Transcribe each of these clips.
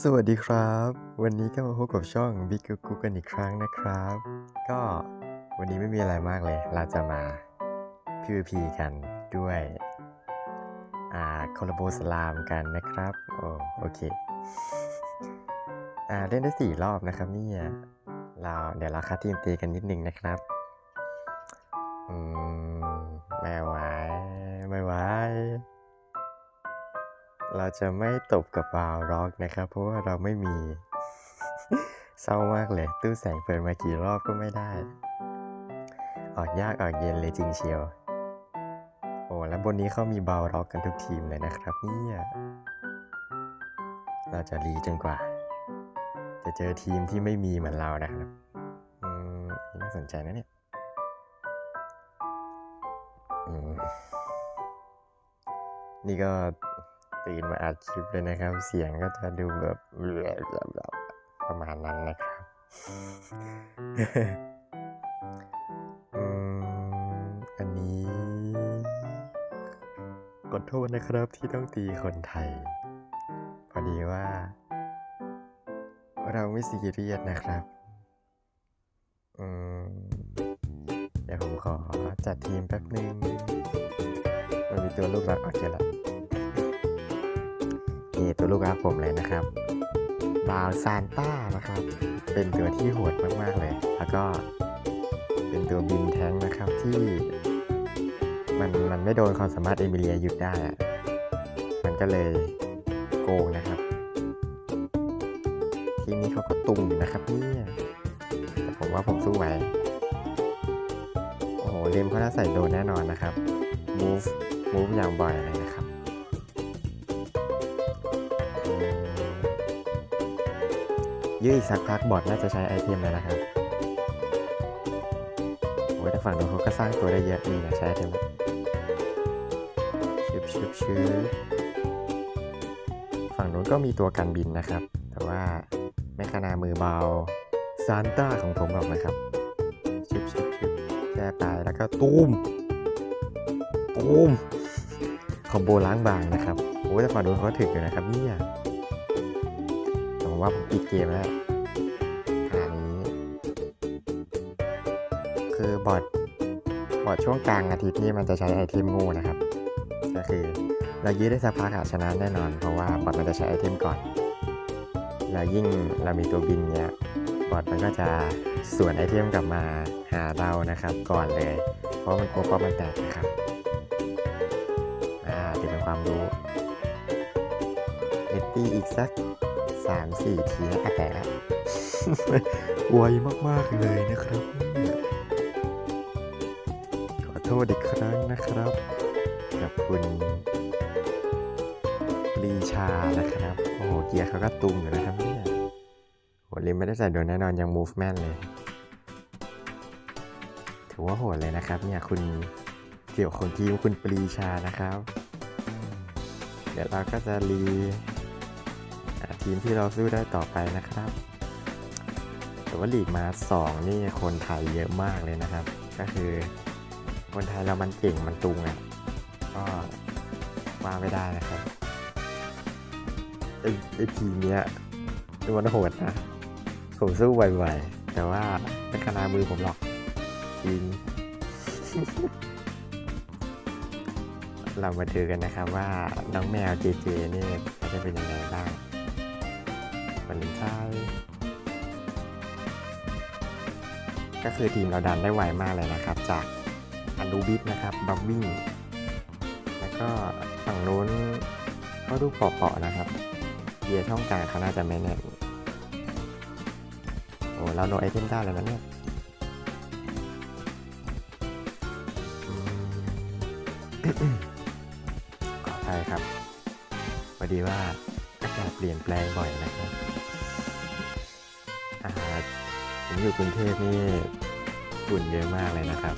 สวัสดีครับ วันนี้ก็มาพบกับช่อง Big g o o กันอีกครั้งนะครับ ก็วันนี้ไม่มีอะไรมากเลย เราจะมา PVP กันด้วยอ่าคอลลาโบสลามกันนะครับโอ้โอเคอ่าเล่นได้สี่รอบนะครับเนี่ยเราเดี๋ยวเราคัดทีมตีกันนิดนึงนะครับอืมไม่ไหวไม่ไหว เราจะไม่ตบกับบาวร็อกนะครับ เพราะว่าเราไม่มี เศร้ามากเลย ตู้แสงเปิดมากี่รอบก็ไม่ได้ ออกยากออกเย็นเลยจริงเชียว โอ้แล้วบนนี้เขามีบาวร็อกกันทุกทีมเลยนะครับเนี่ยเราจะรีจนกว่า จะเจอทีมที่ไม่มีเหมือนเรานะครับอืมน่าสนใจนะเนี่ยนี่ก็ ตื่นมาอัดคลิปเลยนะครับ เสียงก็จะดูแบบแบบประมาณนั้นนะครับอันนี้ขอโทษนะครับที่ต้องตีคนไทย พอดีว่า เราไม่ซีเรียสนะครับเดี๋ยวผมขอจัดทีมแป๊บนึง มันมีตัวลูกรักโอเคละ นี่ตัวลูกรักผมเลยนะครับบาวซานต้านะครับ เป็นตัวที่โหดมากๆเลย แล้วก็เป็นตัวบินแท้งนะครับที่มันมันไม่โดนความสามารถเอมิเลียหยุดได้อะมันก็เลยโกงนะครับ ทีนี้เขาก็ตุงอยู่นะครับเนี่ยแต่ผมว่าผมสู้ไหวโอ้โหเลมเขาน่าใส่โดนแน่นอนนะครับ move move อย่างบ่อยเลยนะครับ ยื้ออีกสักพักบอทน่าจะใช้ไอเทมแล้วนะครับโอ้ยแต่ฝั่งนู้นเขาก็สร้างตัวได้เยอะดีนะใช้ไอเทมชึบชึบชึบฝั่งนู้นก็มีตัวกันบินนะครับ แต่ว่าไม่ขนามือเบาซานต้าของผมหรอกนะครับชึบชึบชึบแก้ไปแล้วก็ตูมตูมคอมโบล้างบางนะครับโอ้ยแต่ฝั่งโดนเขาถึกอยู่นะครับเนี่ย ผมว่าผมปิดเกมแล้วขนาดนี้ คือบอดบอดช่วงกลางอาทิตย์นี่มันจะใช้ไอเทมงูนะครับ ก็คือเรายื้อได้สักพักอะชนะแน่นอน เพราะว่าบอดมันจะใช้ไอเทมก่อน แล้วยิ่งเรามีตัวบินเนี่ยบอดมันก็จะสวนไอเทมกลับมาหาเรานะครับ ก่อนเลย เพราะมันกลัวป้อมมันแตกนะครับอ่าเป็นความรู้เอตตี้อีกสัก สามสี่ทีแล้วก็แตกแล้วไวมากๆเลยนะครับ ขอโทษอีกครั้งนะครับ กับคุณปรีชานะครับ โอ้โห เกียร์เขาก็ตุงอยู่นะครับเนี่ยโหลิมไม่ได้ใส่โดนแน่นอนยัง movement เลย ถือว่าโหดเลยนะครับ เนี่ยคุณเกี่ยวของทีมคุณปรีชานะครับ เดี๋ยวเราก็จะรี ทีมที่เราสู้ได้ต่อไปนะครับ แต่ว่าลีกมาสองนี่คนไทยเยอะมากเลยนะครับ ก็คือ คนไทยเรามันเก่งมันตุงอะก็ว่าไม่ได้นะครับไอไอทีมเนี้ยมันโหดนะ ผมสู้ไหวๆแต่ว่าเป็นขนามือผมหรอกจริงเรามาดูกันนะครับว่าน้องแมวเจเจนี่เขาจะเป็นยังไงบ้าง วันนี้ใช่ก็คือทีมเราดันได้ไวมากเลยนะครับ จากอันดูบิสนะครับบับบิ้งแล้วก็ฝั่งนู้นก็ดูเปาะๆนะครับเยียช่องกลางเขาน่าจะไม่แน่นโอ้เราโนไอเทมได้แล้วนะเนี่ยขออภัยครับพอดีว่าอากาศเปลี่ยนแปลงบ่อยนะครับ อยู่กรุงเทพนี่ฝุ่นเยอะมากเลยนะครับ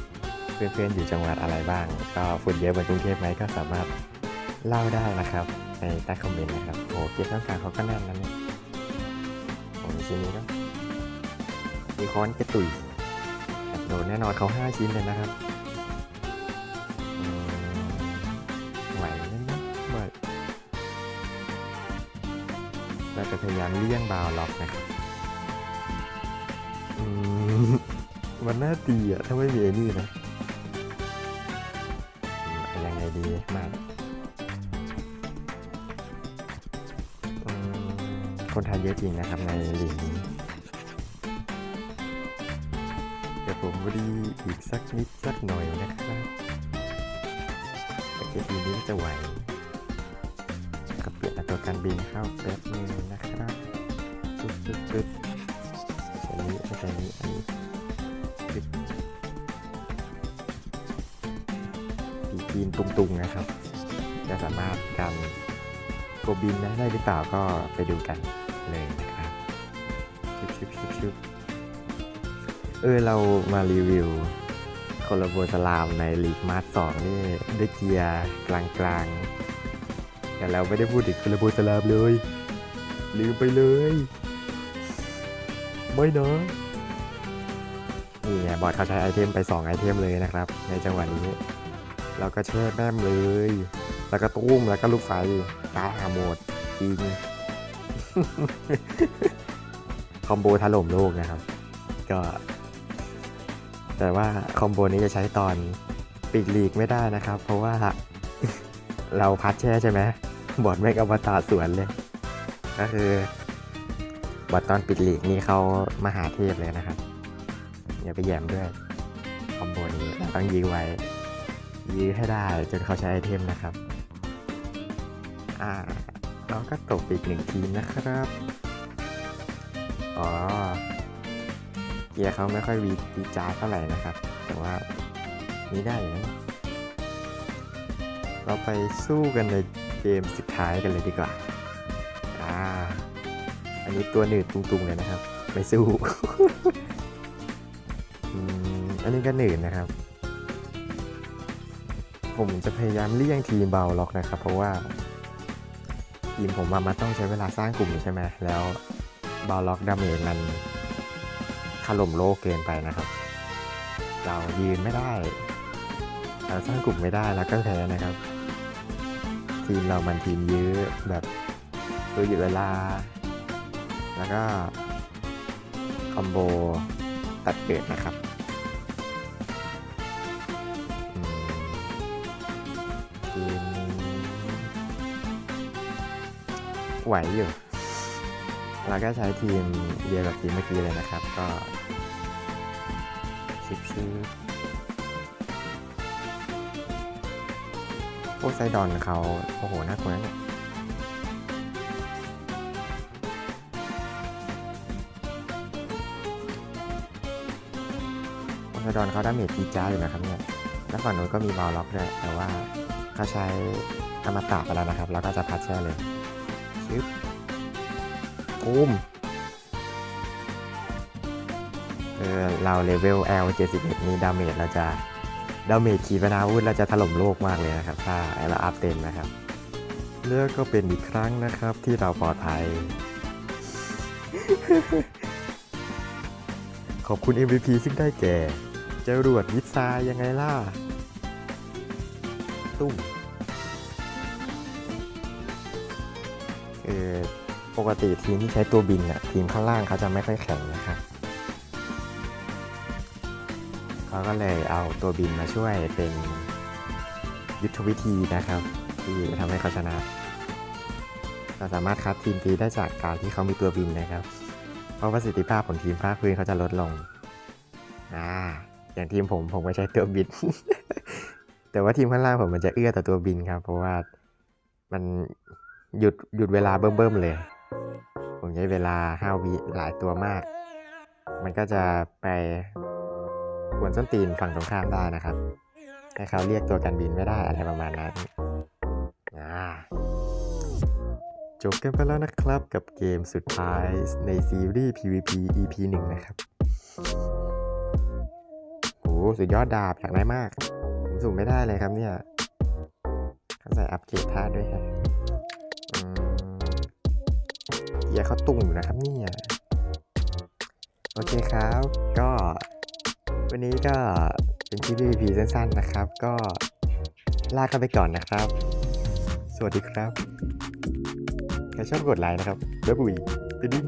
เพื่อนๆอยู่จังหวัดอะไรบ้าง ก็ฝุ่นเยอะเหมือนกรุงเทพไหมก็สามารถเล่าได้นะครับ ในใต้คอมเมนต์นะครับโอ้เกียรต้องการเขาก็แน่นนะเนี่ยโอ้ชิ้นนี้ก็มีค้อนกระตุยโดนแน่นอนเขาห้าชิ้นเลยนะครับอืมไหวไหมนะไหวเราจะพยายามเลี่ยงบาวล็อกนะครับ มันน่าตีอะ ถ้าไม่มีไอ้นี่นะยังไงดีมาอืมคนไทยเยอะจริงนะครับในลีกนี้เดี๋ยวผมรีอีกสักนิดสักหน่อยนะครับแต่เกมนี้จะไหวก็เปลี่ยนอัตราการบินเข้าแป๊บนึงนะครับปึ๊บปึ๊บ ปึ๊บอันนี้ไม่ใช่อันนี้อันนี้ปึ๊บปีกินตุงๆนะครับ จะสามารถกันโกบินได้หรือเปล่าก็ไปดูกันเลยนะครับชึบชึบชึบเออเรามารีวิวโคลาโบสลามในลีกมาร์สองนี่ได้เกียร์กลางๆแต่เราไม่ได้พูดถึงคาราโบสลามเลยลืมไปเลย ไม่นะนี่ไงบอดเขาใช้ไอเทมไป 2 ไอเทมเลยนะครับ ในจังหวะนี้เราก็แช่แม่มเลย แล้วก็ตุ้มแล้วก็ลูกไฟตาหาหมดจริงคอมโบถล่มโลกนะครับ ก็ แต่ว่าคอมโบนี้จะใช้ตอนปีกลีกไม่ได้นะครับ เพราะว่าเราพัดแช่ใช่ไหมบอดแม่งอวตารสวนเลย ก็คือ บอดตอนปิดลีกนี่เขามหาเทพเลยนะครับอย่าไปแย่มด้วยคอมโบนี้เราต้องยื้อไว้ ยื้อให้ได้จนเขาใช้ไอเทมนะครับ อ่าเราก็ตกไปอีกหนึ่งทีมนะครับ อ๋อ เกียร์เขาไม่ค่อยวีดีจาร์ดเท่าไหร่นะครับ แต่ว่านี่ได้อยู่นะเราไปสู้กันในเกมสุดท้ายกันเลยดีกว่าอ่า อันนี้ตัวหนืดตุงๆเลยนะครับ ไม่สู้อืมอันนี้ก็หนืดนะครับ ผมจะพยายามเลี่ยงทีมเบาล็อกนะครับ เพราะว่าทีมผมว่ามันต้องใช้เวลาสร้างกลุ่มใช่ไหมแล้วเบาล็อกดาเมจมันถล่มโลกเกินไปนะครับ เรายืนไม่ได้ เราสร้างกลุ่มไม่ได้แล้วก็แพ้นะครับ ทีมเรามันทีมยื้อแบบตัวหยุดเวลา แล้วก็คอมโบตัดเกิดนะครับทีมนี้ไหวอยู่แล้วก็ใช้ทีมเดียวกับทีมเมื่อกี้เลยนะครับ ก็ชิปชื่อโอ้ไซดอนเขาโอ้โห น่ากลัวเนี่ย โอ้ไดอนเขาดาเมจตีจ้าอยู่นะครับเนี่ยแล้วฝั่งนู้นก็มีบอลล็อกด้วยแต่ว่าเขาใช้อมตะไปแล้วนะครับ แล้วก็จะพัดแช่เลยชึบปุ้มเออเราเลเวล L 71นี่ดาเมจเราจะดาเมจขีปนาวุธเราจะถล่มโลกมากเลยนะครับ ถ้าเราอัพเต็มนะครับเลือกก็เป็นอีกครั้งนะครับที่เราปลอดภัย ขอบคุณ MVP ซึ่งได้แก่ จรวดวิซายยังไงล่ะ ตุ้มเออปกติทีมที่ใช้ตัวบินอะทีมข้างล่างเขาจะไม่ค่อยแข็งนะครับเขาก็เลยเอาตัวบินมาช่วยเป็นยุทธวิธีนะครับ ที่ทำให้เขาชนะเราสามารถคัดทีมตีได้จากการที่เขามีตัวบินนะครับ เพราะประสิทธิภาพของทีมภาคพื้นเขาจะลดลง อ่า อย่างทีมผมผมก็ใช้ตัวบิน แต่ว่าทีมข้างล่างผมมันจะเอื้อต่อตัวบินครับ เพราะว่ามันหยุดหยุดเวลาเบิ่มๆเลย ผมใช้เวลา5วิหลายตัวมาก มันก็จะไปกวนส้นตีนฝั่งตรงข้ามได้นะครับให้เขาเรียกตัวกันบินไม่ได้อะไรประมาณนั้นจบกันไปแล้วนะครับกับเกมสุดท้ายในซีรีส์ PVP EP 1 นะครับ สุดยอดดาบอยากได้มาก ผมสุ่มไม่ได้เลยครับเนี่ยเขาใส่อัปเกรดท่าด้วยฮะอืมเกียร์เขาตุ่งอยู่นะครับเนี่ยโอเคครับ ก็ วันนี้ก็เป็นคลิป PVP สั้นๆนะครับ ก็ลากันไปก่อนนะครับ สวัสดีครับ ใครชอบกดไลค์นะครับบ๊ายบุยไปดิ้ง